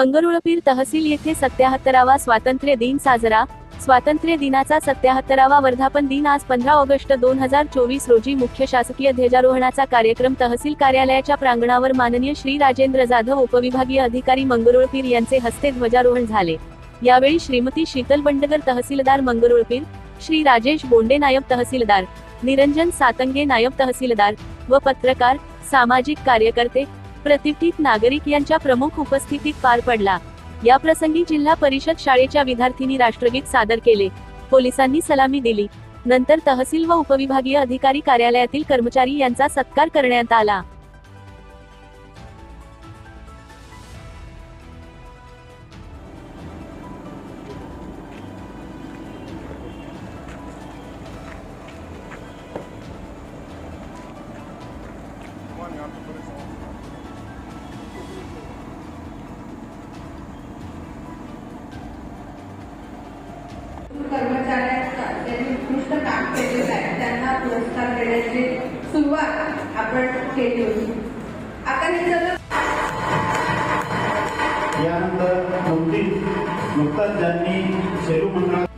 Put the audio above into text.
मंगरुळपीर तहसील येथे सत्याहत्तरावा स्वातंत्र्य दिन साजरा. स्वातंत्र्य दिनाचा सत्याहत्तरावा वर्धापन दिन आज पंधरा ऑगस्ट दोन हजार चोवीस रोजी मुख्य शासकीय ध्वजारोहणाचा कार्यक्रम तहसील कार्यालयाच्या प्रांगणावर माननीय श्री राजेंद्र जाधव उपविभागीय अधिकारी मंगरुळपीर यांचे हस्ते ध्वजारोहण झाले. यावेळी श्रीमती शीतल बंडगर तहसीलदार मंगरुळपीर श्री राजेश बोंडे नायब तहसीलदार निरंजन सातंगे नायब तहसीलदार व पत्रकार सामाजिक कार्यकर्ते प्रतिष्ठित नागरिक यांच्या प्रमुख उपस्थितीत पार पडला. या प्रसंगी जिल्हा परिषद शाळेच्या विद्यार्थींनी राष्ट्रगीत सादर केले. पोलिसांनी सलामी दिली. नंतर तहसील व उपविभागीय अधिकारी कार्यालयातील कर्मचारी यांचा सत्कार करण्यात आला. कर्मचाऱ्यांचा त्यांनी उत्कृष्ट काम केलेलं आहे. त्यांना पुरस्कार देण्याची सुरुवात आपण केली होती. आता हे सगळं यानंतर नुकताच ज्यांनी सेलू मंडळात